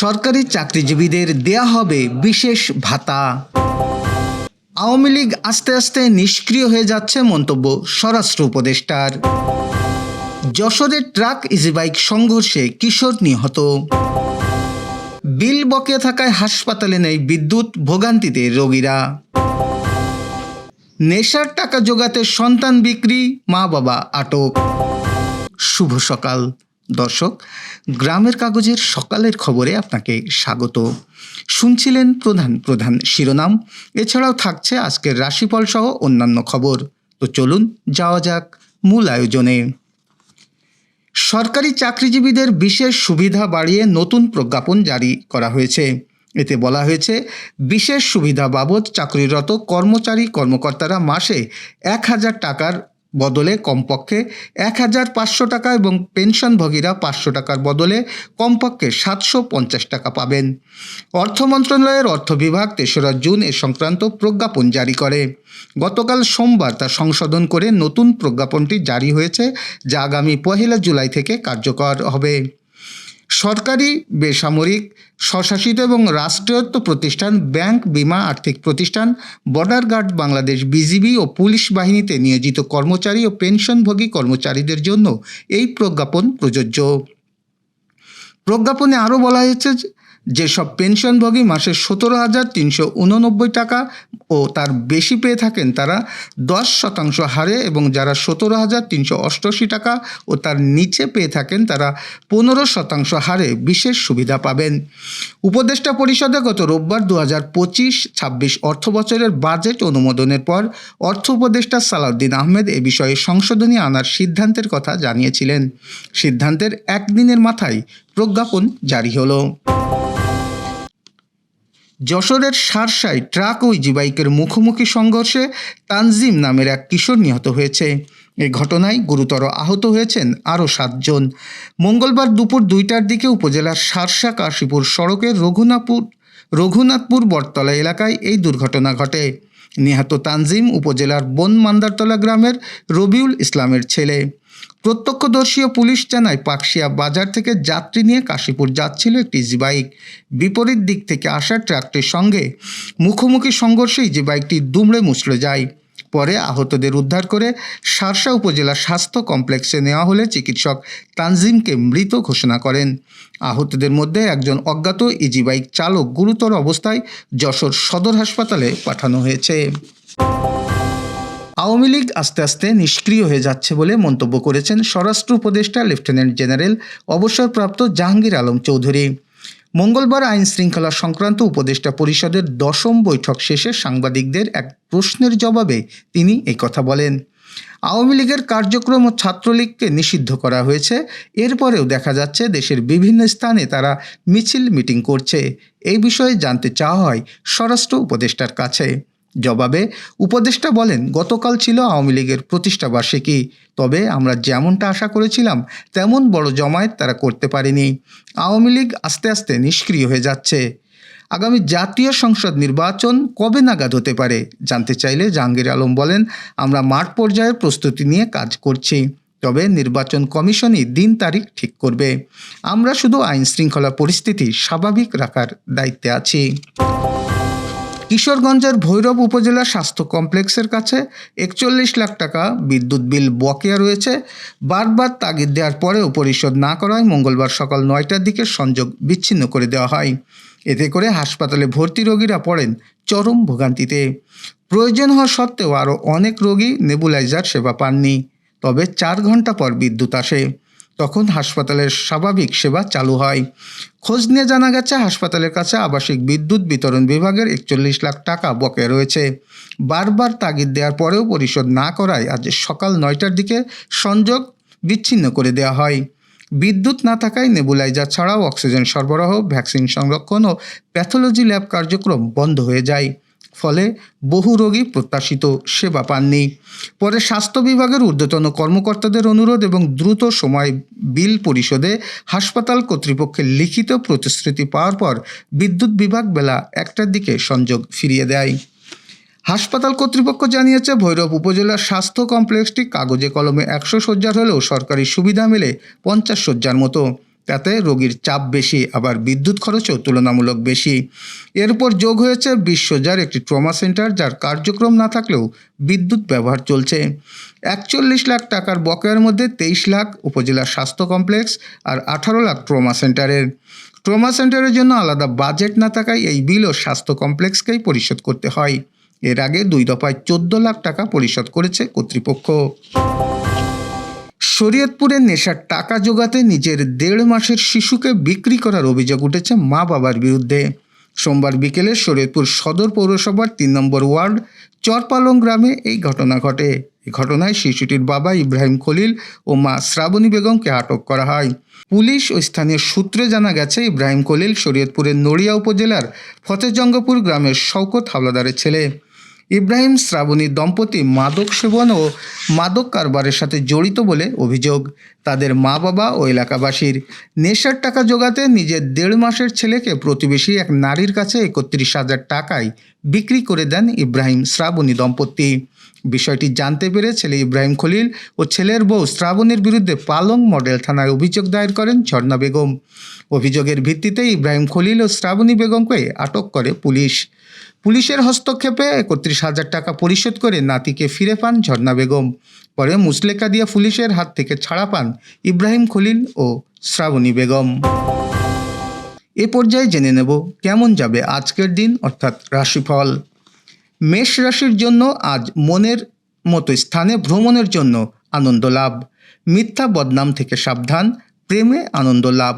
সরকারি চাকরিজীবীদের দেয়া হবে বিশেষ ভাতা। আওয়ামী লীগ আস্তে আস্তে নিষ্ক্রিয় হয়ে যাচ্ছে মন্তব্য স্বরাষ্ট্র উপদেষ্টার। যশোরের ট্রাক ইজিবাইক সংঘর্ষে কিশোর নিহত। বিল বকেয়া থাকায় হাসপাতালে নেই বিদ্যুৎ ভোগান্তিতে রোগীরা। নেশার টাকা জোগাতে সন্তান বিক্রি মা বাবা আটক। শুভ সকাল। দর্শক, গ্রামের কাগজের সকালের খবরে আপনাকে স্বাগত। শুনছিলেন প্রধান প্রধান শিরোনাম। এছাড়াও থাকছে আজকের রাশিফল সহ অন্যান্য খবর। তো চলুন যাওয়া যাক মূল আয়োজনে। সরকারি চাকরিজীবীদের বিশেষ সুবিধা বাড়িয়ে নতুন প্রজ্ঞাপন জারি করা হয়েছে। এতে বলা হয়েছে, বিশেষ সুবিধা বাবদ চাকরিরত কর্মচারী কর্মকর্তারা মাসে এক হাজার টাকার বদলে কমপক্ষে এক হাজার পাঁচশো টাকা এবং পেনশনভোগীরা পাঁচশো টাকার বদলে কমপক্ষে সাতশো পঞ্চাশ টাকা পাবেন। অর্থ মন্ত্রণালয়ের অর্থ বিভাগ তেসরা জুন এ সংক্রান্ত প্রজ্ঞাপন জারি করে। গতকাল সোমবার তা সংশোধন করে নতুন প্রজ্ঞাপনটি জারি হয়েছে, যা আগামী পহেলা জুলাই থেকে কার্যকর হবে। সরকারি, বেসামরিক, স্বশাসিত এবং রাষ্ট্রায়ত্ত প্রতিষ্ঠান, ব্যাংক, বিমা, আর্থিক প্রতিষ্ঠান, বর্ডার গার্ড বাংলাদেশ, বিজিবি ও পুলিশ বাহিনীতে নিয়োজিত কর্মচারী ও পেনশনভোগী কর্মচারীদের জন্য এই প্রজ্ঞাপন প্রযোজ্য। প্রজ্ঞাপনে আরও বলা হয়েছে যেসব পেনশনভোগী মাসে সতেরো হাজার তিনশো উননব্বই টাকা ও তার বেশি পেয়ে থাকেন, তারা দশ শতাংশ হারে এবং যারা সতেরো হাজার তিনশো অষ্টআশি টাকা ও তার নিচে পেয়ে থাকেন, তারা পনেরো শতাংশ হারে বিশেষ সুবিধা পাবেন। উপদেষ্টা পরিষদে গত রোববার দু হাজার পঁচিশ ছাব্বিশ অর্থ বছরের বাজেট অনুমোদনের পর অর্থ উপদেষ্টা সালাউদ্দিন আহমেদ এ বিষয়ে সংশোধনী আনার সিদ্ধান্তের কথা জানিয়েছিলেন। সিদ্ধান্তের একদিনের মাথায় প্রজ্ঞাপন জারি হলো। যশোরের সারসায় ট্রাক ও ইজিবাইকের মুখোমুখি সংঘর্ষে তানজিম নামের এক কিশোর নিহত হয়েছে। এ ঘটনায় গুরুতর আহত হয়েছেন আরও সাতজন। মঙ্গলবার দুপুর দুইটার দিকে উপজেলার সারসা কাশীপুর সড়কের রঘুনাথপুর রঘুনাথপুর বটতলা এলাকায় এই দুর্ঘটনা ঘটে। নিহত তানজিম উপজেলার বন মান্দারতলা গ্রামের রবিউল ইসলামের ছেলে। প্রত্যক্ষদর্শী পুলিশ জানায় পাকশিয়া বাজার থেকে যাত্রী নিয়ে কাশীপুর যাচ্ছিল একটি জিবাইক বিপরীত দিক থেকে আসা ট্রাকটির সঙ্গে মুখোমুখি সংঘর্ষে বাইকটি দুমড়ে মুচড়ে যায়। পরে আহতদের উদ্ধার করে সারসা উপজেলা স্বাস্থ্য কমপ্লেক্সে নেওয়া হলে চিকিৎসক তানজিমকে মৃত ঘোষণা করেন। আহতদের মধ্যে একজন অজ্ঞাত ইজি বাইক চালক গুরুতর অবস্থায় যশোর সদর হাসপাতালে পাঠানো হয়েছে। আওয়ামী লীগ আস্তে আস্তে নিষ্ক্রিয় হয়ে যাচ্ছে বলে মন্তব্য করেছেন স্বরাষ্ট্র উপদেষ্টা লেফটেন্যান্ট জেনারেল অবসরপ্রাপ্ত জাহাঙ্গীর আলম চৌধুরী। মঙ্গলবার আইন শৃঙ্খলা সংক্রান্ত উপদেষ্টা পরিষদের দশম বৈঠক শেষে সাংবাদিকদের এক প্রশ্নের জবাবে তিনি এই কথা বলেন। আওয়ামী লীগের কার্যক্রম ও ছাত্রলীগকে নিষিদ্ধ করা হয়েছে। এরপরেও দেখা যাচ্ছে দেশের বিভিন্ন স্থানে তারা মিছিল মিটিং করছে। এই বিষয়ে জানতে চাওয়া হয় স্বরাষ্ট্র উপদেষ্টার কাছে। জবাবে উপদেষ্টা বলেন, গতকাল ছিল আওয়ামী লীগের প্রতিষ্ঠা বার্ষিকী। তবে আমরা যেমনটা আশা করেছিলাম, তেমন বড় জমায়েত তারা করতে পারেনি। আওয়ামী লীগ আস্তে আস্তে নিষ্ক্রিয় হয়ে যাচ্ছে। আগামী জাতীয় সংসদ নির্বাচন কবে নাগাদ হতে পারে, জানতে চাইলে জাহাঙ্গীর আলম বলেন, আমরা মাঠ পর্যায়ের প্রস্তুতি নিয়ে কাজ করছি। তবে নির্বাচন কমিশনই দিন তারিখ ঠিক করবে। আমরা শুধু আইন শৃঙ্খলা পরিস্থিতি স্বাভাবিক রাখার দায়িত্বে আছি। কিশোরগঞ্জের ভৈরব উপজেলা স্বাস্থ্য কমপ্লেক্সের কাছে একচল্লিশ লাখ টাকা বিদ্যুৎ বিল বকেয়া রয়েছে। বারবার তাগিদ দেওয়ার পরেও পরিশোধ না করায় মঙ্গলবার সকাল নয়টার দিকে সংযোগ বিচ্ছিন্ন করে দেওয়া হয়। এতে করে হাসপাতালে ভর্তি রোগীরা পড়েন চরম ভোগান্তিতে। প্রয়োজন হওয়া সত্ত্বেও আরও অনেক রোগী নেবুলাইজার সেবা পাননি, তবে চার ঘণ্টা পর বিদ্যুৎ আসে। তখন হাসপাতালের স্বাভাবিক সেবা চালু হয়। খোঁজ নিয়ে জানা গেছে, হাসপাতালের কাছে আবাসিক বিদ্যুৎ বিতরণ বিভাগের একচল্লিশ লাখ টাকা বকে রয়েছে। বারবার তাগিদ দেওয়ার পরেও পরিশোধ না করায় আজ সকাল নয়টার দিকে সংযোগ বিচ্ছিন্ন করে দেওয়া হয়। বিদ্যুৎ না থাকায় নেবুলাইজার ছাড়াও অক্সিজেন সরবরাহ, ভ্যাকসিন সংরক্ষণ ও প্যাথোলজি ল্যাব কার্যক্রম বন্ধ হয়ে যায়। ফলে বহু রোগী প্রত্যাশিত সেবা পাননি। পরে স্বাস্থ্য বিভাগের ঊর্ধ্বতন কর্মকর্তাদের অনুরোধ এবং দ্রুত সময় বিল পরিশোধে হাসপাতাল কর্তৃপক্ষের লিখিত প্রতিশ্রুতি পাওয়ার পর বিদ্যুৎ বিভাগ বেলা একটার দিকে সংযোগ ফিরিয়ে দেয়। হাসপাতাল কর্তৃপক্ষ জানিয়েছে, ভৈরব উপজেলার স্বাস্থ্য কমপ্লেক্সটি কাগজে কলমে একশো শয্যার হলেও সরকারি সুবিধা মেলে পঞ্চাশ শয্যার মতো। তাতে রোগীর চাপ বেশি, আবার বিদ্যুৎ খরচও তুলনামূলক বেশি। এরপর যোগ হয়েছে বিশ্বজার একটি ট্রমা সেন্টার, যার কার্যক্রম না থাকলেও বিদ্যুৎ ব্যবহার চলছে। একচল্লিশ লাখ টাকার বকেয়ার মধ্যে তেইশ লাখ উপজেলা স্বাস্থ্য কমপ্লেক্স আর আঠারো লাখ ট্রমা সেন্টারের। ট্রমা সেন্টারের জন্য আলাদা বাজেট না থাকায় এই বিলও স্বাস্থ্য কমপ্লেক্সকেই পরিশোধ করতে হয়। এর আগে দুই দফায় চোদ্দ লাখ টাকা পরিশোধ করেছে কর্তৃপক্ষ। শরীয়তপুরে নেশার টাকা জোগাতে নিজের দেড় মাসের শিশুকে বিক্রি করার অভিযোগ উঠেছে মা বাবার বিরুদ্ধে। সোমবার বিকেলে শরীয়তপুর সদর পৌরসভার তিন নম্বর ওয়ার্ড চরপালং গ্রামে এই ঘটনা ঘটে। এই ঘটনায় শিশুটির বাবা ইব্রাহিম খলিল ও মা শ্রাবণী বেগমকে আটক করা হয়। পুলিশ ও স্থানীয় সূত্রে জানা গেছে, ইব্রাহিম খলিল শরীয়তপুরের নড়িয়া উপজেলার ফতেজঙ্গপুর গ্রামের শওকত হাওলাদারের ছেলে। ইব্রাহিম শ্রাবণী দম্পতি মাদক সেবন ও মাদক কারবারের সাথে জড়িত বলে অভিযোগ। তাদের মা বাবা ও এলাকাবাসীর নেশার টাকা জোগাতে নিজের দেড় মাসের ছেলেকে প্রতিবেশী এক নারীর কাছে একত্রিশ হাজার টাকায় বিক্রি করে দেন ইব্রাহিম শ্রাবণী দম্পতি। বিষয়টি জানতে পেরে ছেলে ইব্রাহিম খলিল ও ছেলের বউ শ্রাবণীর বিরুদ্ধে পালং মডেল থানায় অভিযোগ দায়ের করেন ঝর্ণা বেগম। অভিযোগের ভিত্তিতে ইব্রাহিম খলিল ও শ্রাবণী বেগমকে আটক করে পুলিশ। পুলিশের হস্তক্ষেপে একত্রিশ হাজার টাকা পরিশোধ করে নাতিকে ফিরে পান ঝর্ণা বেগম। পরে মুসলেকা দিয়া পুলিশের হাত থেকে ছাড়া পান ইব্রাহিম খলিল ও শ্রাবণী বেগম। এ পর্যায়ে জেনে নেব কেমন যাবে আজকের দিন, অর্থাৎ রাশিফল। মেষ রাশির জন্য আজ মনের মতো স্থানে ভ্রমণের জন্য আনন্দ লাভ। মিথ্যা বদনাম থেকে সাবধান, প্রেমে আনন্দ লাভ।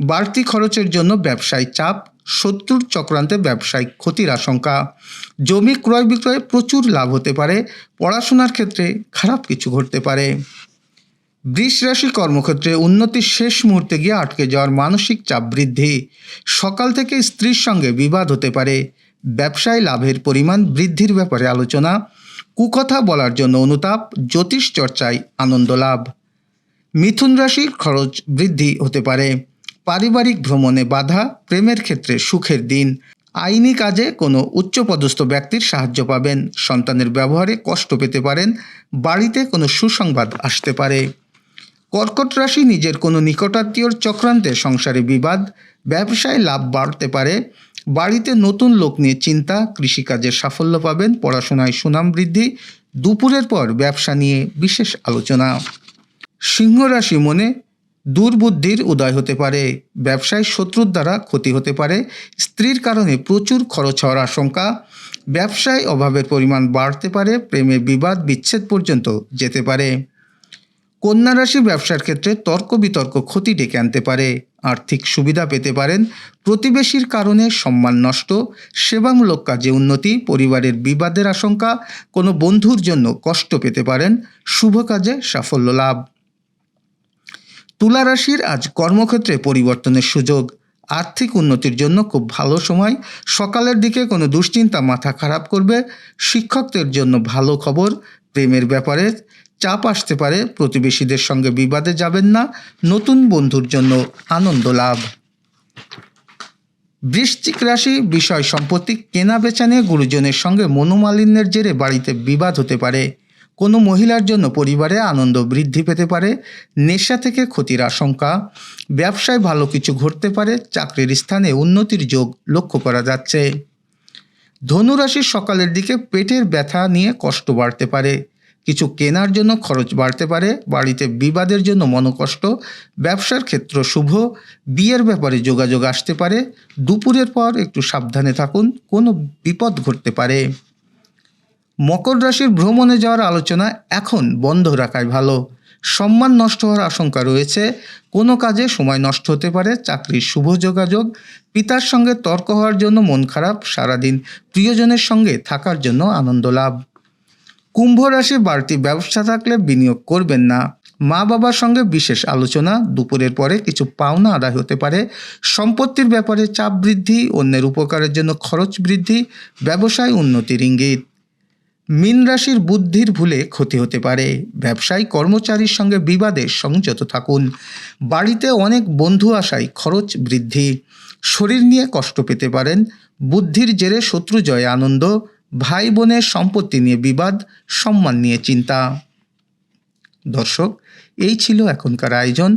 বাড়তি খরচের জন্য ব্যবসায় চাপ শত্রুর চক্রান্তে ব্যবসায়িক ক্ষতির আশঙ্কা। জমি ক্রয় বিক্রয়ে প্রচুর লাভ হতে পারে, পড়াশোনার ক্ষেত্রে খারাপ কিছু ঘটতে পারে। বৃষ রাশি কর্মক্ষেত্রে উন্নতির শেষ মুহূর্তে গিয়ে আটকে যাওয়ার মানসিক চাপ বৃদ্ধি। সকাল থেকে স্ত্রীর সঙ্গে বিবাদ হতে পারে, ব্যবসায় লাভের পরিমাণ বৃদ্ধির ব্যাপারে আলোচনা, কুকথা বলার জন্য অনুতাপ, জ্যোতিষ চর্চায় আনন্দ লাভ। মিথুন রাশির খরচ বৃদ্ধি হতে পারে পারিবারিক ভ্রমণে বাধা, প্রেমের ক্ষেত্রে সুখের দিন। আইনি কাজে কোনো উচ্চপদস্থ ব্যক্তির সাহায্য পাবেন। সন্তানের ব্যবহারে কষ্ট পেতে পারেন। বাড়িতে কোনো সুসংবাদ আসতে পারে। কর্কট রাশি নিজের কোনো নিকটাত্মীয়র চক্রান্তে সংসারে বিবাদ, ব্যবসায় লাভ বাড়তে পারে। বাড়িতে নতুন লোক নিয়ে চিন্তা, কৃষিকাজে সাফল্য পাবেন, পড়াশোনায় সুনাম বৃদ্ধি, দুপুরের পর ব্যবসা নিয়ে বিশেষ আলোচনা। সিংহ রাশি মনে দুর্বুদ্ধির উদয় হতে পারে, ব্যবসায় শত্রুর দ্বারা ক্ষতি হতে পারে, স্ত্রীর কারণে প্রচুর খরচ হওয়ার আশঙ্কা, ব্যবসায় অভাবের পরিমাণ বাড়তে পারে, প্রেমে বিবাদ বিচ্ছেদ পর্যন্ত যেতে পারে। কন্যা রাশি ব্যবসার ক্ষেত্রে তর্ক বিতর্ক ক্ষতি ডেকে আনতে পারে, আর্থিক সুবিধা পেতে পারেন, প্রতিবেশীর কারণে সম্মান নষ্ট, সেবামূলক কাজে উন্নতি, পরিবারের বিবাদের আশঙ্কা, কোনো বন্ধুর জন্য কষ্ট পেতে পারেন, শুভ কাজে সাফল্য লাভ। তুলা রাশির আজ কর্মক্ষেত্রে পরিবর্তনের সুযোগ। আর্থিক উন্নতির জন্য খুব ভালো সময়। সকালের দিকে কোনো দুশ্চিন্তা মাথা খারাপ করবে। শিক্ষকদের জন্য ভালো খবর। প্রেমের ব্যাপারে চাপ আসতে পারে। প্রতিবেশীদের সঙ্গে বিবাদে যাবেন না। নতুন বন্ধুর জন্য আনন্দ লাভ। বৃশ্চিক রাশি বিষয় সম্পত্তি কেনা বেচা নিয়ে গুরুজনের সঙ্গে মনোমালিন্যের জেরে বাড়িতে বিবাদ হতে পারে। কোনো মহিলার জন্য পরিবারে আনন্দ বৃদ্ধি পেতে পারে, নেশা থেকে ক্ষতির আশঙ্কা, ব্যবসায় ভালো কিছু ঘটতে পারে, চাকরির স্থানে উন্নতির যোগ লক্ষ্য করা যাচ্ছে। ধনুরাশির সকালের দিকে পেটের ব্যথা নিয়ে কষ্ট বাড়তে পারে, কিছু কেনার জন্য খরচ বাড়তে পারে, বাড়িতে বিবাদের জন্য মনোকষ্ট, ব্যবসার ক্ষেত্র শুভ, বিয়ের ব্যাপারে যোগাযোগ আসতে পারে, দুপুরের পর একটু সাবধানে থাকুন, কোনো বিপদ ঘটতে পারে। মকর রাশির ভ্রমণে যাওয়ার আলোচনা এখন বন্ধ রাখাই ভালো। সম্মান নষ্ট হওয়ার আশঙ্কা রয়েছে। কোনো কাজে সময় নষ্ট হতে পারে, চাকরির শুভ যোগাযোগ, পিতার সঙ্গে তর্ক হওয়ার জন্য মন খারাপ, সারাদিন প্রিয়জনের সঙ্গে থাকার জন্য আনন্দ লাভ। কুম্ভ রাশি বাড়তি ব্যবসা থাকলে বিনিয়োগ করবেন না। মা বাবার সঙ্গে বিশেষ আলোচনা, দুপুরের পরে কিছু পাওনা আদায় হতে পারে। সম্পত্তির ব্যাপারে চাপ বৃদ্ধি, অন্যের উপকারের জন্য খরচ বৃদ্ধি, ব্যবসায় উন্নতির ইঙ্গিত। মীন রাশির বুদ্ধির ভুলে ক্ষতি হতে পারে। ব্যবসায়ী কর্মচারীর সঙ্গে বিবাদে সংযত থাকুন। বাড়িতে অনেক বন্ধু আসায় খরচ বৃদ্ধি। শরীর নিয়ে কষ্ট পেতে পারেন। বুদ্ধির জেরে শত্রু জয়ে আনন্দ। ভাই বোনের সম্পত্তি নিয়ে বিবাদ, সম্মান নিয়ে চিন্তা। দর্শক, এই ছিল এখনকার আয়োজন।